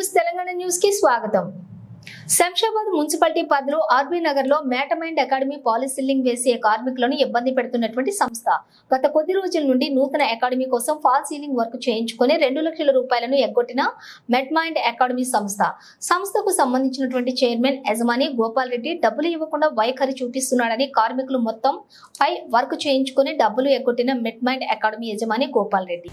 News Telangana న్యూస్కి స్వాగతం. Shamshabad municipality పరిధిలో ఆర్బీ నగర్లో మేటమైండ్ అకాడమీ పాలిసిల్లింగ్ వేసే కార్మికులను ఇబ్బంది పెడుతున్నటువంటి సంస్థ. గత కొద్ది రోజుల నుండి నూతన అకాడమీ కోసం ఫాల్ సీలింగ్ వర్క్ చేయించుకుని రెండు లక్షల రూపాయలను ఎగ్గొట్టిన మెట్మైండ్ అకాడమీ సంస్థ. సంస్థకు సంబంధించినటువంటి చైర్మన్ యజమాని గోపాల్ రెడ్డి డబ్బులు ఇవ్వకుండా వైఖరి చూపిస్తున్నాడని కార్మికులు మొత్తం పై వర్క్ చేయించుకుని డబ్బులు ఎగ్గొట్టిన మెట్మైండ్ అకాడమీ యజమాని గోపాల్ రెడ్డి.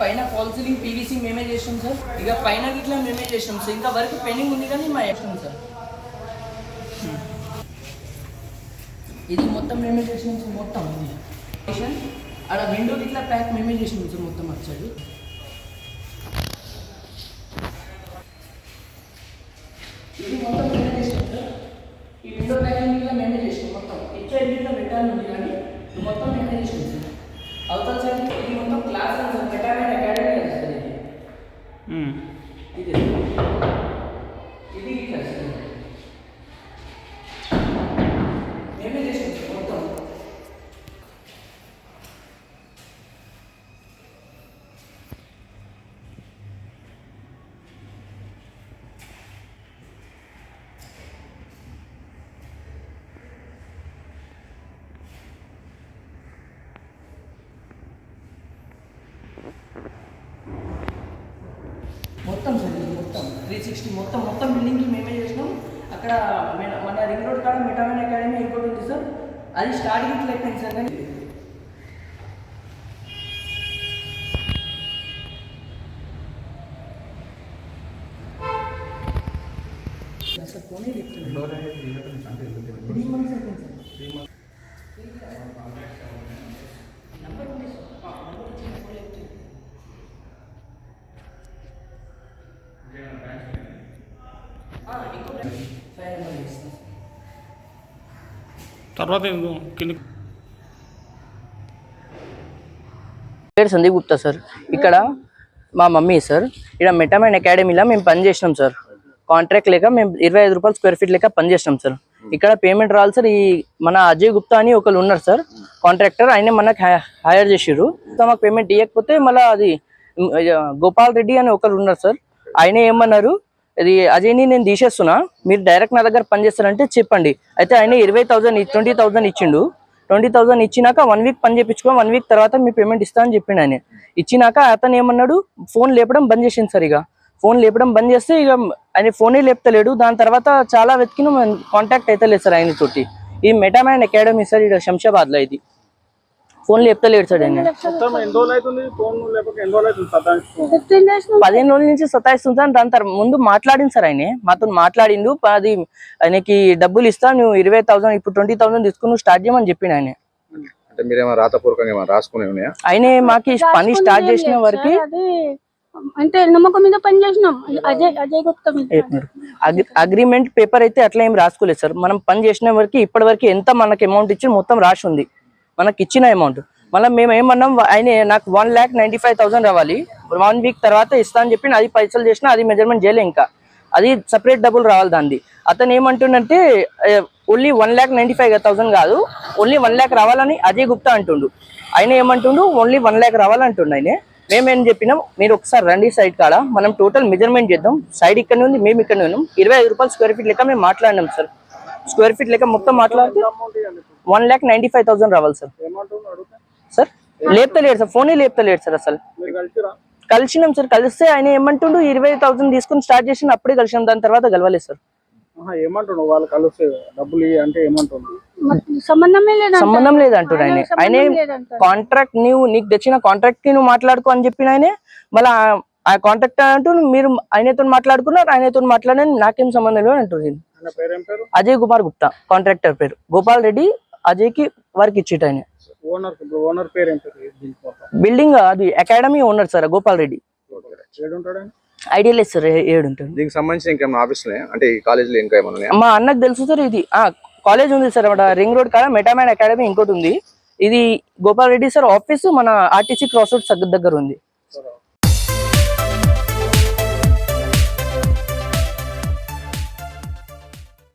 పైన ఫాల్ సీలింగ్ పీవీసీ మేమే చేసాం సార్. ఇక పైన గిట్లా మేమే చేసాం సార్. ఇంకా వర్క్ పెండింగ్ ఉంది కానీ మా చేసాం సార్. ఇది మొత్తం మేమే చేసినాం సార్ మొత్తం. ఇది చేసాం. విండో గిట్లా ప్యాక్ మేమే చేసినాం సార్ మొత్తం వచ్చాడు ఇది మొత్తం మేమే చేసాం సార్. ఈ విండో ప్యాకింగ్ ఇట్లా మేమే చేసాం మొత్తం. ఇట్లా ఇట్లా పెట్టాలి ఉంది కానీ ఇది మొత్తం మేమే చేసాం సార్. అవతల సైడ్ ఇది మొత్తం క్లాస్ రూమ్ సార్ మెటామెట్ అకాడమీ కదా సార్ ఇది ఇది ఇది ఇట్లా సార్ మేమే చేసాం సార్ మొత్తం మొత్తం సార్ ఇది మొత్తం త్రీ సిక్స్టీ మొత్తం మొత్తం బిల్డింగ్కి మేమే చేసినాం. అక్కడ మన- మన రింగ్ రోడ్ కాడ మెటామెన్ అకాడమీ ఇంకోటి ఉంది సార్ అది స్టార్టింగ్ అయిపోయింది సార్ కానీ సార్ ఫోనే చెప్తున్నాను త్రీ మంత్స్ అయిపోయింది సార్ నంబర్ ఉంది సార్ ఆ, నంబర్ ఇచ్చిన ఫోన్ చెప్తుంది ఇంకో ఫైవ్ నెంబర్ ఇస్తాను తర్వాత పేరు సందీప్ గుప్తా సార్. ఇక్కడ మా మమ్మీ సార్. ఇక్కడ మెటామైన్ అకాడమీలో మేము పని చేసినాం సార్. కాంట్రాక్ట్ లేక మేము ఇరవై ఐదు రూపాయలు స్క్వేర్ ఫీట్ లెక్క పని చేసినాం సార్. ఇక్కడ పేమెంట్ రావాలి సార్. ఈ మన అజయ్ గుప్తా అని ఒకరు ఉన్నారు సార్. కాంట్రాక్టర్ ఆయన మనకు హైర్ చేసిర్రు. సో మాకు పేమెంట్ ఇవ్వకపోతే మళ్ళీ అది గోపాల్ రెడ్డి అని ఒకరు ఉన్నారు సార్. ఆయన ఏమన్నారు? ఇది అజయ్ని నేను తీసేస్తున్నా మీరు డైరెక్ట్ నా దగ్గర పని చేస్తారంటే చెప్పండి. అయితే ఆయన ఇరవై థౌసండ్ ట్వంటీ థౌసండ్ ఇచ్చిండు. ట్వంటీ థౌసండ్ ఇచ్చినాక వన్ వీక్ పని చేయించుకో వన్ వీక్ తర్వాత మీ పేమెంట్ ఇస్తా అని చెప్పిండు ఆయన. ఇచ్చినాక అతను ఏమన్నాడు? ఫోన్ లేపడం బంద్ చేసింది సార్ ఇక. ఫోన్ లేపడం బంద్ చేస్తే ఇక ఆయన ఫోనే లేపుతలేడు. దాని తర్వాత చాలా వెతికిన కాంటాక్ట్ అయితే లేదు సార్ ఆయన తోటి ఈ మెటామైన్ అకాడమీ సార్ ఇక్కడ శంషాబాద్లో ఇది. ఫోన్ లేపుతలేడు సార్ సతాయిస్తూ పదిహేను రోజుల నుంచి సతాయిస్తుంది సార్ దాని తర్వాత ముందు మాట్లాడింది సార్ ఆయన. మాతో మాట్లాడిండు. అది ఆయనకి డబ్బులు ఇస్తా నువ్వు ఇరవై థౌసండ్ ఇప్పుడు ట్వంటీ థౌసండ్ తీసుకుని నువ్వు స్టార్ట్ చేయమని చెప్పిండు ఆయన. అంటే మీరేమో రాతపూర్వకంగా ఏమైనా రాసుకునే ఉన్నాయా? ఆయన మాకి పని స్టార్ట్ చేసిన వరకు అంటే నమ్మకం మీద పని చేసినాం. అజయ్ గుప్తా అగ్రిమెంట్ పేపర్ అయితే అట్లా ఏం రాసుకోలేదు సార్. మనం పని చేసిన వరకు ఇప్పటి వరకు ఎంత మనకి అమౌంట్ ఇచ్చి మొత్తం రాసి ఉంది. మనకి ఇచ్చిన అమౌంట్ మళ్ళీ మేము ఏమన్నాం ఆయన నాకు one lakh ninety five thousand రావాలి. వన్ వీక్ తర్వాత ఇస్తా అని చెప్పి అది పైసలు చేసిన అది మెజర్మెంట్ చేయలే ఇంకా. అది సపరేట్ డబ్బులు రావాలి దాన్ని అతను ఏమంటుండంటే only one lakh ninety five thousand కాదు ఓన్లీ వన్ ల్యాక్ రావాలని అజయ్ గుప్తా అంటుండు. ఆయన ఏమంటుండు ఓన్లీ వన్ ల్యాక్ రావాలంటుండు ఆయన. మేమేం చెప్పినాం మీరు ఒకసారి రండి సైడ్ కాడ మనం టోటల్ మెజర్మెంట్ చేద్దాం. సైడ్ ఇక్కడ ఉంది మేము ఇక్కడ ఉన్నాం. ఇరవై ఐదు రూపాయలు స్క్వేర్ ఫీట్ లెక్క మేము మాట్లాడినాం సార్ స్క్వేర్ ఫీట్ లెక్క మొత్తం మాట్లాడుతూ one lakh ninety five thousand రావాలి సార్. సార్ లేపుతలేడు సార్ ఫోనే లేపుతలేడు సార్ అసలు. కలిసినాం సార్ కలిస్తే ఆయన ఏమంటుండు ఇరవై థౌసండ్ తీసుకుని స్టార్ట్ చేసిన అప్పుడే కలిసినాం దాని తర్వాత కలవలేదు సార్. వాళ్ళు కలిస్తే డబ్బులు అంటే సంబంధం ఆయన. సంబంధం ఆయనే లేదంట. కాంట్రాక్ట్ నీవు నీకు తెచ్చిన కాంట్రాక్ట్కి నువ్వు మాట్లాడుకో అని చెప్పిన ఆయనే మళ్ళీ ఆ కాంట్రాక్ట్ అంటూ మీరు ఆయనతో మాట్లాడుకున్నారు ఆయనతో మాట్లాడని నాకేం సంబంధం లేదు అంటుంది ఆయన అజయ్ కుమార్ గుప్తా కాంట్రాక్టర్ పేరు. గోపాల్ రెడ్డి అజయ్కి వర్క్ ఇచ్చేట ఆయన. బిల్డింగ్ అది academy owner sir Gopal Reddy idea లేదు సార్ ఏడు ఉంటుంది దీనికి సంబంధించి ఇంకేమైనా ఆఫీస్ ఉన్నాయా? అంటే ఈ కాలేజీలో ఇంకా ఏమైనా మా అన్నకు తెలుసు సార్ ఇది. ఆ కాలేజ్ ఉంది సార్ అక్కడ రింగ్ రోడ్ కాడ మెటామైన్ అకాడమీ ఇంకోటి ఉంది. ఇది గోపాల్ రెడ్డి సార్ ఆఫీస్ మన ఆర్టీసీ క్రాస్ రోడ్ దగ్గర ఉంది. సరే.